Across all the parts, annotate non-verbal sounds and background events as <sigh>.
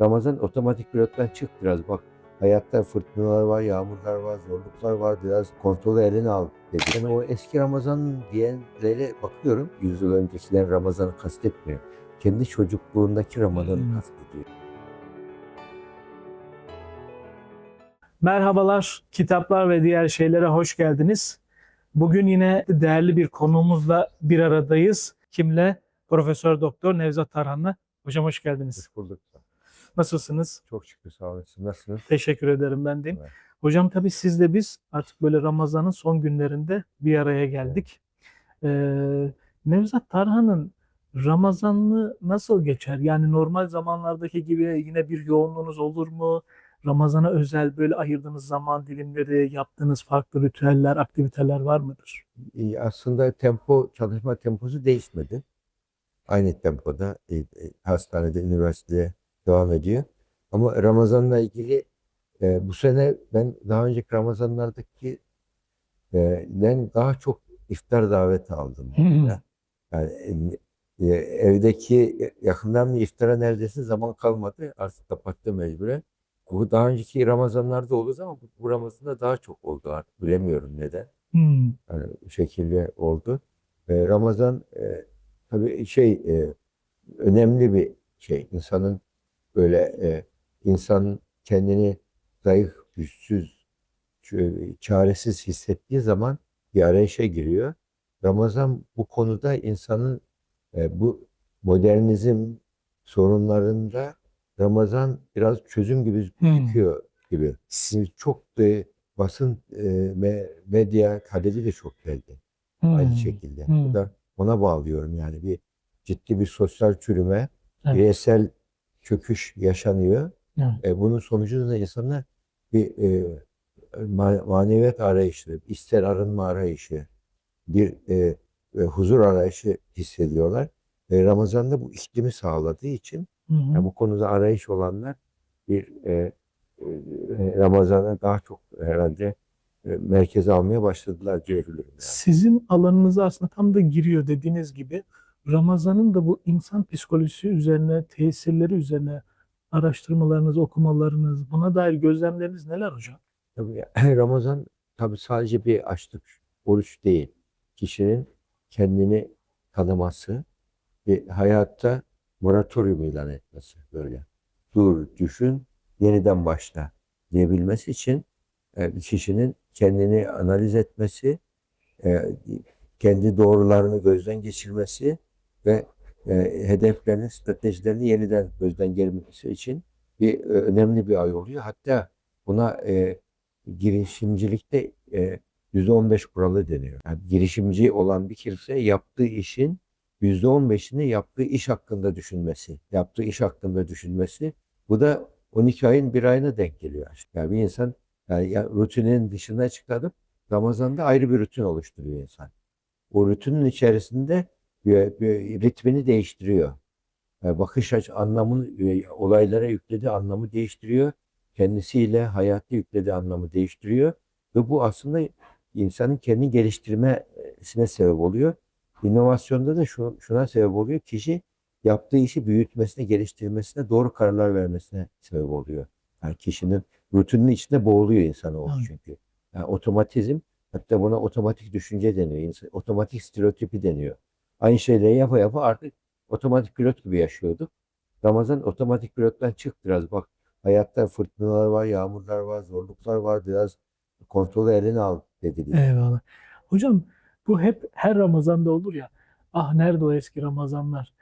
Ramazan otomatik pilottan çık biraz bak. Hayatta fırtınalar var, yağmurlar var, zorluklar var. Biraz kontrolü eline al dedi. Yani o eski Ramazan diyenlere bakıyorum. Yüzyıl öncekilerin Ramazan'ı kastetmiyor. Kendi çocukluğundaki Ramazan'ı Hmm. kastediyor. Merhabalar, kitaplar ve diğer şeylere hoş geldiniz. Bugün yine değerli bir konuğumuzla bir aradayız. Kimle? Profesör Doktor Nevzat Tarhan'la. Hocam hoş geldiniz. Hoş bulduk. Nasılsınız? Çok şükür sağ olasın. Nasılsınız? Teşekkür ederim ben de. Evet. Hocam tabii siz de biz artık böyle Ramazan'ın son günlerinde bir araya geldik. Ee, Nevzat Tarhan'ın Ramazan'ı nasıl geçer? Yani normal zamanlardaki gibi yine bir yoğunluğunuz olur mu? Ramazan'a özel böyle ayırdığınız zaman dilimleri, yaptığınız farklı ritüeller, aktiviteler var mıdır? İyi, aslında tempo, çalışma temposu değişmedi. Aynı tempoda e, e, hastanede, üniversitede devam ediyor. Ama Ramazan'la ilgili e, bu sene ben daha önceki Ramazanlardaki e, den daha çok iftar daveti aldım. Yani e, evdeki yakından bir iftara neredeyse zaman kalmadı. Artık kapattı mecburen. Bu daha önceki Ramazanlarda oldu ama bu, bu Ramazan'da daha çok oldu artık. Bilemiyorum neden. Hmm. Yani bu şekilde oldu. E, Ramazan e, tabii şey e, önemli bir şey. İnsanın böyle e, insan kendini zayıf, güçsüz, çaresiz hissettiği zaman bir arayışa giriyor. Ramazan bu konuda insanın e, bu modernizm sorunlarında Ramazan biraz çözüm gibi Hmm. gözüküyor gibi. Şimdi çok da basın e, me- medya kaleci de çok geldi aynı Hmm. şekilde. Hmm. Bu da ona bağlıyorum yani bir ciddi bir sosyal çürüme, Evet. bireysel çöküş yaşanıyor. Evet. E, bunun sonucunda da insanlar bir e, ma- maneviyat arayışı, ister arınma arayışı, bir e, e, huzur arayışı hissediyorlar. E, Ramazan'da bu iklimi sağladığı için Hı hı. yani bu konuda arayış olanlar bir e, e, Ramazan'a daha çok herhalde e, merkeze almaya başladılar diyebilirim. Yani. Sizin alanınıza aslında tam da giriyor dediğiniz gibi. Ramazan'ın da bu insan psikolojisi üzerine, tesirleri üzerine araştırmalarınız, okumalarınız, buna dair gözlemleriniz neler hocam? Tabii <clears throat> Ramazan tabii sadece bir açlık, oruç değil. Kişinin kendini tanıması ve hayatta moratorium ilan etmesi böyle. Dur, düşün, yeniden başla diyebilmesi için e, kişinin kendini analiz etmesi, e, kendi doğrularını gözden geçirmesi ve e, hedeflerini, stratejilerini yeniden gözden geçirmesi için bir e, önemli bir ay oluyor. Hatta buna e, girişimcilikte e, %15 kuralı deniyor. Yani girişimci olan bir kimse yaptığı işin %15'ini yaptığı iş hakkında düşünmesi. Yaptığı iş hakkında düşünmesi. Bu da 12 ayın bir ayına denk geliyor. Yani bir insan yani ya rutinin dışına çıkarıp Ramazan'da ayrı bir rutin oluşturuyor insan. O rutinin içerisinde ritmini değiştiriyor. Yani bakış açı anlamını, e, olaylara yüklediği anlamı değiştiriyor kendisiyle hayatı yüklediği anlamı değiştiriyor ve bu aslında insanın kendini geliştirmesine sebep oluyor. İnovasyonda da şu, şuna sebep oluyor. Kişi yaptığı işi büyütmesine, geliştirmesine, doğru kararlar vermesine sebep oluyor. Yani kişinin rutininin içinde boğuluyor insan o çünkü. Yani otomatizm, hatta buna otomatik düşünce deniyor. İnsan, otomatik stereotipi deniyor. Aynı şeyleri yapa yapa artık otomatik pilot gibi yaşıyorduk. Ramazan otomatik pilottan çık biraz bak Hayatta fırtınalar var, yağmurlar var, zorluklar var. Biraz kontrolü eline al dediler. Eyvallah. Hocam bu hep her Ramazan'da olur ya. Ah nerede o eski Ramazanlar?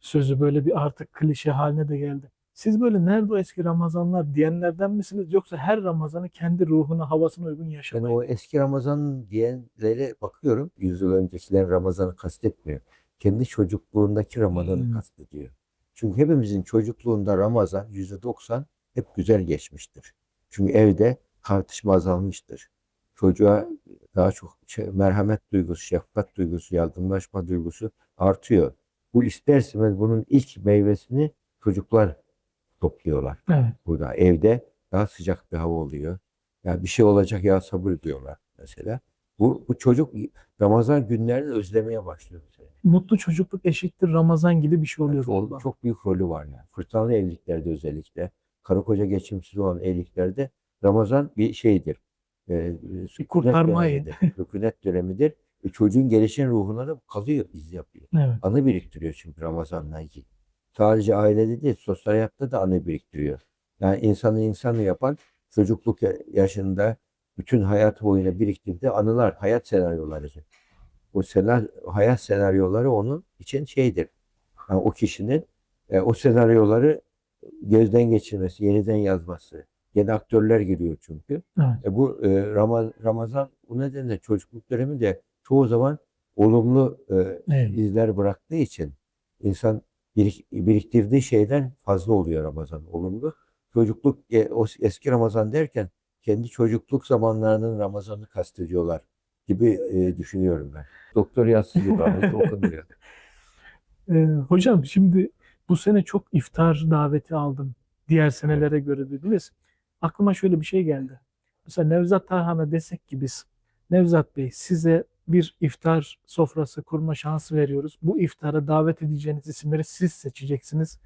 Sözü böyle bir artık klişe haline de geldi. Siz böyle nerede o eski Ramazanlar diyenlerden misiniz? Yoksa her Ramazan'ı kendi ruhuna, havasına uygun Yani yaşamayı? o eski Ramazan diyenlere bakıyorum. Yüzyıl öncekilerin Ramazan'ı kastetmiyor. Kendi çocukluğundaki Ramazan'ı Hmm. kastediyor. Çünkü hepimizin çocukluğunda Ramazan %90 hep güzel geçmiştir. Çünkü evde tartışma azalmıştır. Çocuğa daha çok şey- merhamet duygusu, şefkat duygusu, yardımlaşma duygusu artıyor. Bu ister istemez bunun ilk meyvesini çocuklar topluyorlar. Evet. Burada evde daha sıcak bir hava oluyor. Ya bir şey olacak ya sabır diyorlar mesela. Bu, bu çocuk Ramazan günlerini özlemeye başlıyor mesela. mutlu çocukluk eşittir Ramazan gibi bir şey oluyor. Çok, galiba. çok büyük rolü var yani. Fırtınalı evliliklerde özellikle, karı koca geçimsiz olan evliliklerde Ramazan bir şeydir. E, sükunet dönemidir. Sükunet dönemidir. E, çocuğun gelişen ruhuna da kalıyor, iz yapıyor. Evet. Anı biriktiriyor çünkü Ramazan'la ilgili. Sadece ailede değil, sosyal hayatta da anı biriktiriyor. Yani insanı insanı yapan çocukluk ya- yaşında bütün hayat boyunca biriktirdiği anılar, hayat senaryoları. O senaryo, hayat senaryoları onun için şeydir. Yani o kişinin e, o senaryoları gözden geçirmesi, yeniden yazması. Yeni aktörler giriyor çünkü. Evet. E, bu e, Rama- Ramazan bu nedenle çocukluk dönemi de çoğu zaman olumlu e, Evet. izler bıraktığı için insan biriktirdiği şeyden fazla oluyor Ramazan olumlu. Çocukluk e, o eski Ramazan derken kendi çocukluk zamanlarının Ramazan'ı kastediyorlar gibi e, düşünüyorum ben. Doktor yazısı gibi ama okunuyor. Ee, <laughs> hocam şimdi bu sene çok iftar daveti aldım. Diğer senelere göre dediniz. Aklıma şöyle bir şey geldi. Mesela Nevzat Tarhan'a desek ki biz Nevzat Bey size bir iftar sofrası kurma şansı veriyoruz. Bu iftara davet edeceğiniz isimleri siz seçeceksiniz.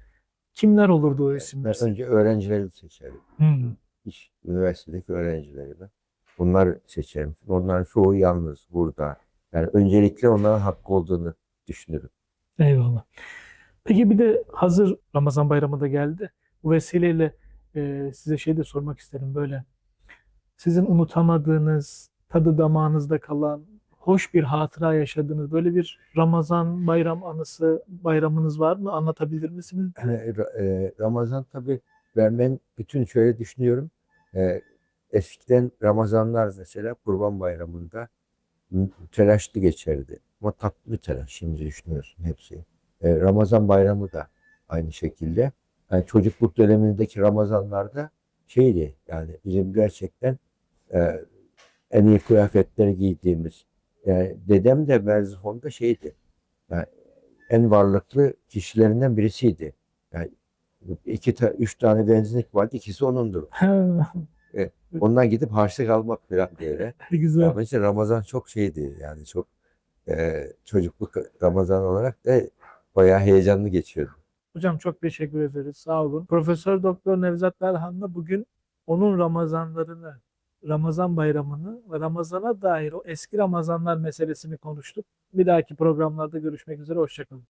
Kimler olurdu o isimler? Ben önce öğrencileri seçerim. Hmm. İş, üniversitedeki öğrencileri ben. Bunlar seçerim. Onların çoğu yalnız burada. Yani öncelikle onların hakkı olduğunu düşünürüm. Eyvallah. Peki bir de hazır Ramazan bayramı da geldi. Bu vesileyle e, size şey de sormak isterim böyle. Sizin unutamadığınız, tadı damağınızda kalan, hoş bir hatıra yaşadığınız böyle bir Ramazan bayram anısı bayramınız var mı? Anlatabilir misiniz? Yani Ra- e, Ramazan tabii ben, ben bütün şöyle düşünüyorum. E, eskiden Ramazanlar mesela Kurban Bayramı'nda telaşlı geçerdi. Ama tatlı bir telaş şimdi düşünüyorsun hepsi. E, Ramazan Bayramı da aynı şekilde. Yani çocukluk dönemindeki Ramazanlarda şeydi yani bizim gerçekten e, en iyi kıyafetleri giydiğimiz. Yani dedem de Merzifon'da şeydi. Yani en varlıklı kişilerinden birisiydi. Yani iki ta, üç tane benzinlik vardı. ikisi onundur. <laughs> Ondan gidip harçlık almak falan böyle. <laughs> Güzel. Ama işte Ramazan çok şeydi yani çok e, çocukluk Ramazan olarak da bayağı heyecanlı geçiyordu. Hocam çok teşekkür ederiz. Sağ olun. Profesör Doktor Nevzat Darhan'la bugün onun Ramazanlarını, Ramazan bayramını ve Ramazan'a dair o eski Ramazanlar meselesini konuştuk. Bir dahaki programlarda görüşmek üzere. Hoşçakalın.